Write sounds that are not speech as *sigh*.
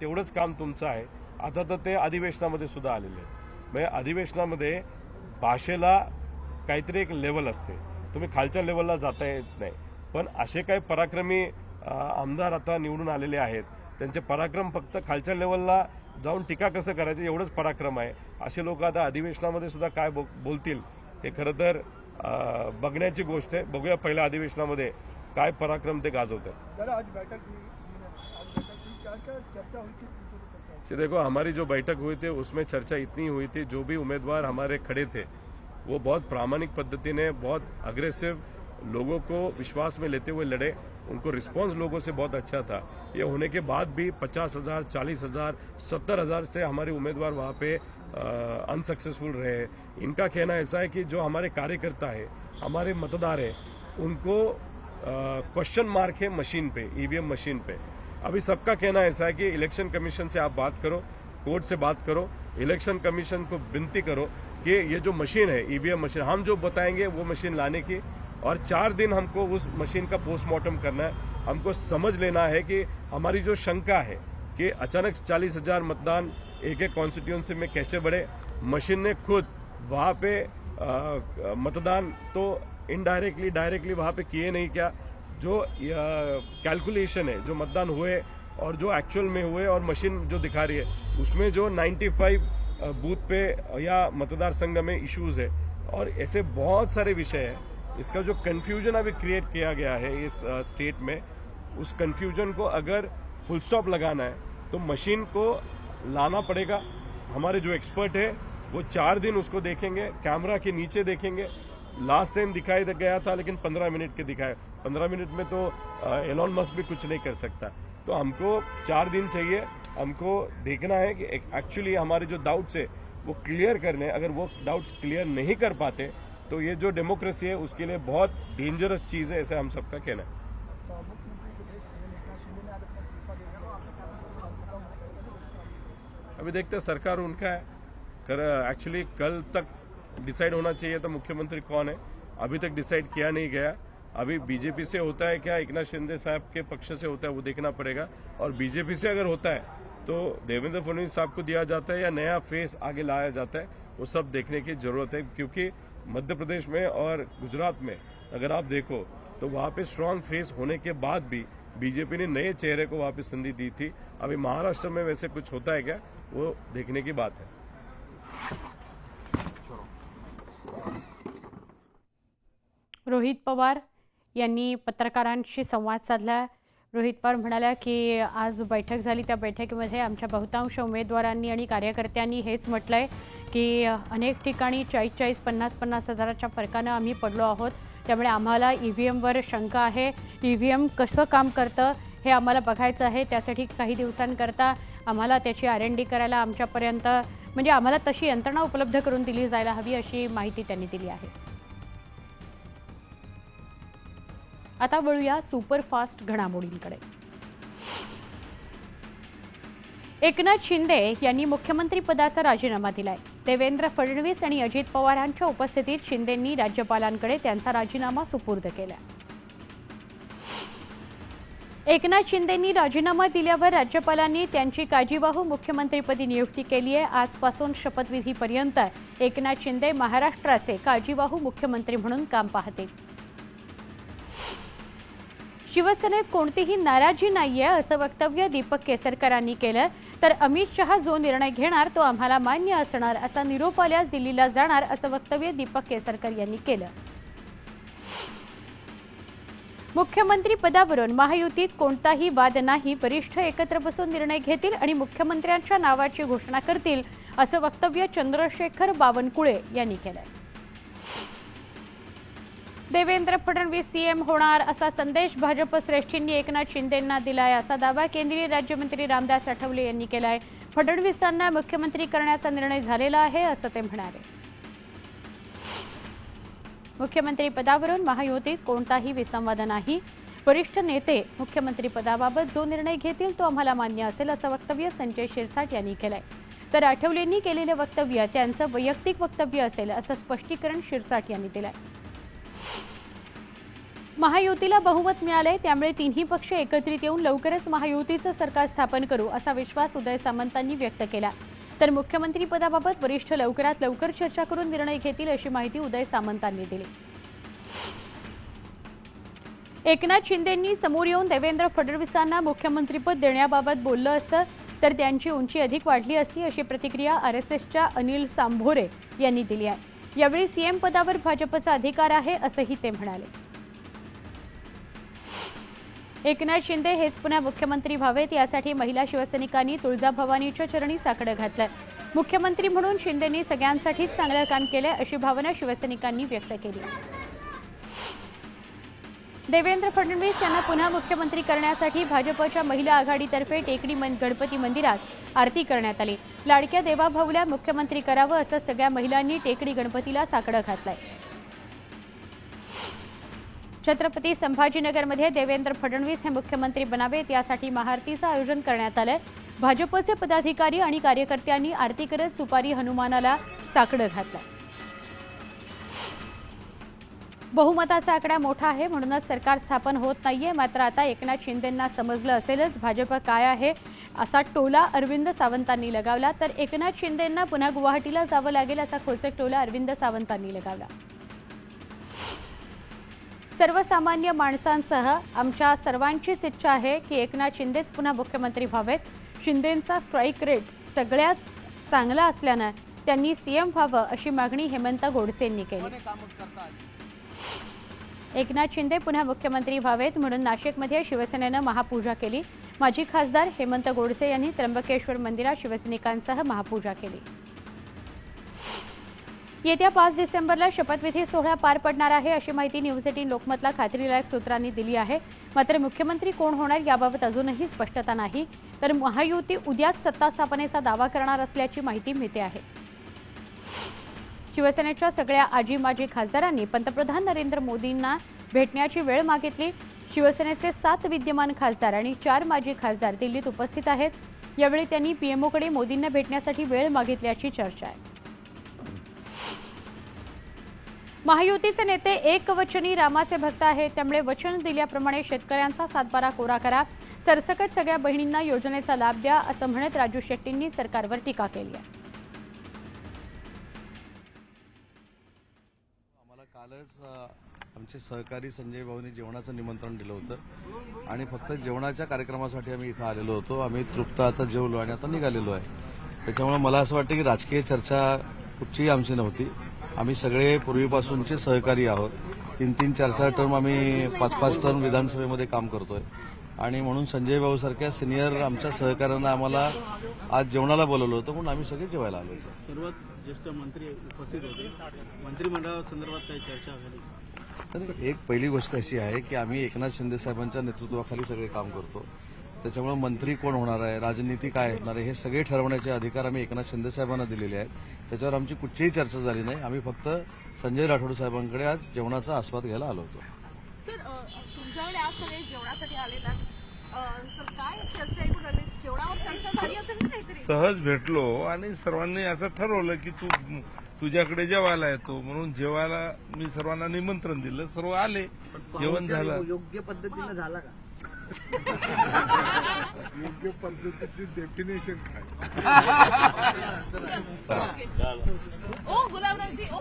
तेवढंच काम तुमचं आहे. आता तर ते अधिवेशनामध्ये सुद्धा आलेले आहे म्हणजे अधिवेशनामध्ये भाषेला काहीतरी एक लेवल असते. तुम्ही खालच्या लेवलला जाता येत नाही. पण असे काही पराक्रमी आमदार आता निवडून आलेले आहेत. त्यांचे पराक्रम फक्त खालच्या लेवलला जाऊन टीका कसं करायचं एवढंच पराक्रम आहे. असे लोक आता अधिवेशनामध्ये सुद्धा काय बो बोलतील हे खरं तर बघण्याची गोष्ट आहे. बघूया पहिल्या अधिवेशनामध्ये काय पराक्रम ते गाजवतात. से देखो, हमारी जो बैठक हुई थी, उसमें चर्चा इतनी हुई थी, जो भी उम्मीदवार हमारे खड़े थे, वो बहुत प्रामाणिक पद्धति ने, बहुत अग्रेसिव लोगों को विश्वास में लेते हुए लड़े। उनको रिस्पांस लोगों से बहुत अच्छा था। ये होने के बाद भी पचास हज़ार, चालीस हज़ार, सत्तर हज़ार से हमारे उम्मीदवार वहाँ पे अनसक्सेसफुल रहे। इनका कहना ऐसा है कि जो हमारे कार्यकर्ता है, हमारे मतदार है, उनको क्वेश्चन मार्क है मशीन पे ईवीएम मशीन पे। अभी सबका कहना ऐसा है कि इलेक्शन कमीशन से आप बात करो कोर्ट से बात करो इलेक्शन कमीशन को विनती करो कि ये जो मशीन है ईवीएम मशीन हम जो बताएँगे वो मशीन लाने की और चार दिन हमको उस मशीन का पोस्टमार्टम करना है। हमको समझ लेना है कि हमारी जो शंका है कि अचानक चालीस हज़ार मतदान एक एक कॉन्स्टिट्यूंसी में कैसे बढ़े मशीन ने खुद वहाँ पे अ, मतदान तो इनडायरेक्टली डायरेक्टली वहाँ पे किए नहीं क्या? जो कैलकुलेशन है, जो मतदान हुए और जो एक्चुअल में हुए और मशीन जो दिखा रही है, उसमें जो 95 बूथ पे, या मतदार संघ में इश्यूज़ है। और ऐसे बहुत सारे विषय हैं। इसका जो कंफ्यूजन अभी क्रिएट किया गया है इस स्टेट में, उस कंफ्यूजन को अगर फुल स्टॉप लगाना है तो मशीन को लाना पड़ेगा। हमारे जो एक्सपर्ट है, वो चार दिन उसको देखेंगे कैमरा के नीचे देखेंगे लास्ट टाइम दिखाई दे गया था, लेकिन पंद्रह मिनट के दिखाए। पंद्रह मिनट में तो एलॉन मस्क भी कुछ नहीं कर सकता। तो हमको चार दिन चाहिए। हमको देखना है कि एक्चुअली हमारे जो डाउट्स है, वो क्लियर करने। अगर वो डाउट्स क्लियर नहीं कर पाते तो ये जो डेमोक्रेसी है, उसके लिए बहुत डेंजरस चीज़ है, ऐसे हम सबका कहना है। तो तो अभी देखते सरकार उनका है। एक्चुअली कल तक डिसाइड होना चाहिए था मुख्यमंत्री कौन है? अभी तक डिसाइड किया नहीं गया। अभी बीजेपी से होता है क्या? एकनाथ शिंदे साहब के पक्ष से होता है, वो देखना पड़ेगा। और बीजेपी से अगर होता है तो देवेंद्र फडणवीस साहब को दिया जाता है या नया फेस आगे लाया जाता है, वो सब देखने की ज़रूरत है। क्योंकि मध्य प्रदेश में और गुजरात में अगर आप देखो तो वहाँ पे स्ट्रांग फेस होने के बाद भी बीजेपी ने नए चेहरे को वहाँ संधि दी थी। अभी महाराष्ट्र में वैसे कुछ होता है क्या? वो देखने की बात है। रोहित पवार यांनी पत्रकारांशी संवाद साधला. रोहित पवार म्हणाल्या की आज बैठक झाली. त्या बैठकीमध्ये आमच्या बहुतांश उमेदवारांनी आणि कार्यकर्त्यांनी हेच म्हटलं आहे की अनेक ठिकाणी चाळीस चाळीस पन्नास पन्नास हजाराच्या फरकानं आम्ही पडलो आहोत. त्यामुळे आम्हाला ई व्ही एमवर शंका आहे. ई व्ही एम कसं काम करतं हे आम्हाला बघायचं आहे. त्यासाठी काही दिवसांकरता आम्हाला त्याची आर एन डी करायला आमच्यापर्यंत म्हणजे आम्हाला तशी यंत्रणा उपलब्ध करून दिली जायला हवी अशी माहिती त्यांनी दिली आहे. आता वळूया सुपरफास्ट घडामोडींकडे. एकनाथ शिंदे यांनी मुख्यमंत्रीपदाचा राजीनामा दिलाय. देवेंद्र फडणवीस आणि अजित पवारांच्या उपस्थितीत शिंदेंनी राज्यपालांकडे त्यांचा राजीनामा सुपूर्द केला. एकनाथ शिंदेंनी राजीनामा दिल्यावर राज्यपालांनी त्यांची काळजीवाहू मुख्यमंत्रीपदी नियुक्ती केली आहे. आजपासून शपथविधीपर्यंत एकनाथ शिंदे महाराष्ट्राचे काळजीवाहू मुख्यमंत्री म्हणून काम पाहतील. शिवसेनेत कोणतीही नाराजी नाहीये असं वक्तव्य दीपक केसरकरांनी केलं. तर अमित शहा जो निर्णय घेणार तो आम्हाला मान्य असणार असा निरोप आल्यास दिल्लीला जाणार असं वक्तव्य दीपक केसरकर यांनी केलं. मुख्यमंत्री पदावरून महायुतीत कोणताही वाद नाही. वरिष्ठ एकत्र बसून निर्णय घेतील आणि मुख्यमंत्र्यांच्या नावाची घोषणा करतील असं वक्तव्य चंद्रशेखर बावनकुळे यांनी केलंय. देवेंद्र फडणवीस सीएम होणार असा संदेश भाजप श्रेष्ठींनी एकनाथ शिंदेंना दिलाय असा दावा केंद्रीय राज्यमंत्री रामदास आठवले यांनी केलाय. फडणवीसांना मुख्यमंत्री करण्याचा निर्णय झालेला आहे असं ते म्हणाले. मुख्यमंत्री पदावरून महायुतीत कोणताही विसंवाद नाही. वरिष्ठ नेते मुख्यमंत्री पदाबाबत जो निर्णय घेतील तो आम्हाला मान्य असेल असं वक्तव्य संजय शिरसाट यांनी केलंय. तर आठवलेंनी केलेलं वक्तव्य त्यांचं वैयक्तिक वक्तव्य असेल असं स्पष्टीकरण शिरसाट यांनी दिलंय. महायुतीला बहुमत मिळाले त्यामुळे तिन्ही पक्ष एकत्रित येऊन लवकरच महायुतीचं सरकार स्थापन करू असा विश्वास उदय सामंतांनी व्यक्त केला. तर मुख्यमंत्रीपदाबाबत वरिष्ठ लवकरात लवकर चर्चा करून निर्णय घेतील अशी माहिती उदय सामंतांनी दिली. एकनाथ शिंदेंनी समोर येऊन देवेंद्र फडणवीसांना मुख्यमंत्रीपद देण्याबाबत बोललं असतं तर त्यांची उंची अधिक वाढली असती अशी प्रतिक्रिया आरएसएसच्या अनिल सांभोरे यांनी दिली आहे. यावेळी सीएम पदावर भाजपचा अधिकार आहे असंही ते म्हणाले. एकनाथ शिंदे हेच पुन्हा मुख्यमंत्री व्हावेत यासाठी महिला शिवसैनिकांनी तुळजाभवानीच्या चरणी साकडं घातलं मुख्यमंत्री म्हणून शिंदेंनी सगळ्यांसाठीच चांगलं काम केलं अशी भावना शिवसैनिकांनी व्यक्त केली. देवेंद्र फडणवीस यांना पुन्हा मुख्यमंत्री करण्यासाठी भाजपच्या महिला आघाडीतर्फे टेकडी मन गणपती मंदिरात आरती करण्यात आली. लाडक्या देवाभाऊला मुख्यमंत्री करावं असं सगळ्या महिलांनी टेकडी गणपतीला साकडं घातलंय. छत्रपती संभाजीनगरमध्ये देवेंद्र फडणवीस हे मुख्यमंत्री बनावेत यासाठी महाआरतीचं आयोजन करण्यात आलंय. भाजपचे पदाधिकारी आणि कार्यकर्त्यांनी आरती करत सुपारी हनुमानाला साकडं घातलं. बहुमताचा आकडा मोठा आहे म्हणूनच सरकार स्थापन होत नाहीये. मात्र आता एकनाथ शिंदेंना समजलं असेलच भाजप काय आहे असा टोला अरविंद सावंतांनी लगावला. तर एकनाथ शिंदेंना पुन्हा गुवाहाटीला जावं लागेल असा खोचक टोला अरविंद सावंतांनी लगावला. सर्वसामान्य माणसांसह आमच्या सर्वांचीच इच्छा आहे की एकनाथ शिंदेच पुन्हा मुख्यमंत्री व्हावेत. शिंदेंचा स्ट्राईक रेट सगळ्यात चांगला असल्यानं त्यांनी सीएम व्हावं अशी मागणी हेमंत गोडसेंनी केली. एकनाथ शिंदे पुन्हा मुख्यमंत्री व्हावेत म्हणून नाशिकमध्ये शिवसेनेनं महापूजा केली. माजी खासदार हेमंत गोडसे यांनी त्र्यंबकेश्वर मंदिरात शिवसैनिकांसह महापूजा केली. येत्या पाच डिसेंबरला शपथविधी सोहळा पार पडणार आहे अशी माहिती न्यूज एटीन लोकमतला खात्रीलायक सूत्रांनी दिली आहे. मात्र मुख्यमंत्री कोण होणार याबाबत अजूनही स्पष्टता नाही. तर महायुती उद्याच सत्ता स्थापनेचा दावा करणार असल्याची माहिती मिळते आहे. शिवसेनेच्या सगळ्या आजी माजी खासदारांनी पंतप्रधान नरेंद्र मोदींना भेटण्याची वेळ मागितली. शिवसेनेचे सात विद्यमान खासदार आणि चार माजी खासदार दिल्लीत उपस्थित आहेत. यावेळी त्यांनी पीएमओकडे मोदींना भेटण्यासाठी वेळ मागितल्याची चर्चा आहे. महायुतीचे नेते एकवचनी रामाचे भक्त आहेत. त्यामुळे वचन दिल्याप्रमाणे शेतकऱ्यांचा सातबारा कोरा करा. सरसकट सगळ्या बहिणींना योजनेचा लाभ द्या असं म्हणत राजू शेट्टींनी सरकारवर टीका केली आहे. आम्हाला कालच आमचे सहकारी संजय भाऊनी जेवणाचं निमंत्रण दिलं होतं. आणि फक्त जेवणाच्या कार्यक्रमासाठी आम्ही इथं आलेलो होतो. आम्ही तृप्त आता जेवलो आणि आता निघालेलो आहे. त्याच्यामुळे मला असं वाटतं की राजकीय चर्चा कुठचीही आमची नव्हती. आम्ही सगळे पूर्वीपासूनचे सहकारी आहोत. तीन तीन चार चार टर्म आम्ही पाच पाच टर्म विधानसभेमध्ये काम करतोय. आणि म्हणून संजय भाऊ सारख्या सिनियर आमच्या सहकाऱ्यांना आम्हाला आज जेवणाला बोलवलं होतं म्हणून आम्ही सगळे जेवायला आलो होतो सर्वात ज्येष्ठ मंत्री उपस्थित होते. मंत्रिमंडळासंदर्भात काही चर्चा झाली. तर एक पहिली गोष्ट अशी आहे की आम्ही एकनाथ शिंदे साहेबांच्या नेतृत्वाखाली सगळे काम करतो. त्याच्यामुळे मंत्री कोण होणार आहे राजनीती काय असणार आहे हे सगळे ठरवण्याचे अधिकार आम्ही एकनाथ शिंदे साहेबांना दिलेले आहेत. त्याच्यावर आमची कुठचीही चर्चा झाली नाही. आम्ही फक्त संजय राठोड साहेबांकडे आज जेवणाचा आस्वाद घ्यायला आलो होतो. तुमच्याकडे आज सगळे जेवणासाठी काहीतरी? सहज भेटलो आणि सर्वांनी असं ठरवलं की तू तुझ्याकडे जेवायला येतो. म्हणून जेवायला मी सर्वांना निमंत्रण दिलं. सर्व आले. जेवण झालं. योग्य पद्धतीनं झाला का? योग्य पद्धतीची डेफिनेशन काय *laughs* ओ गुलाबरावजी ओ.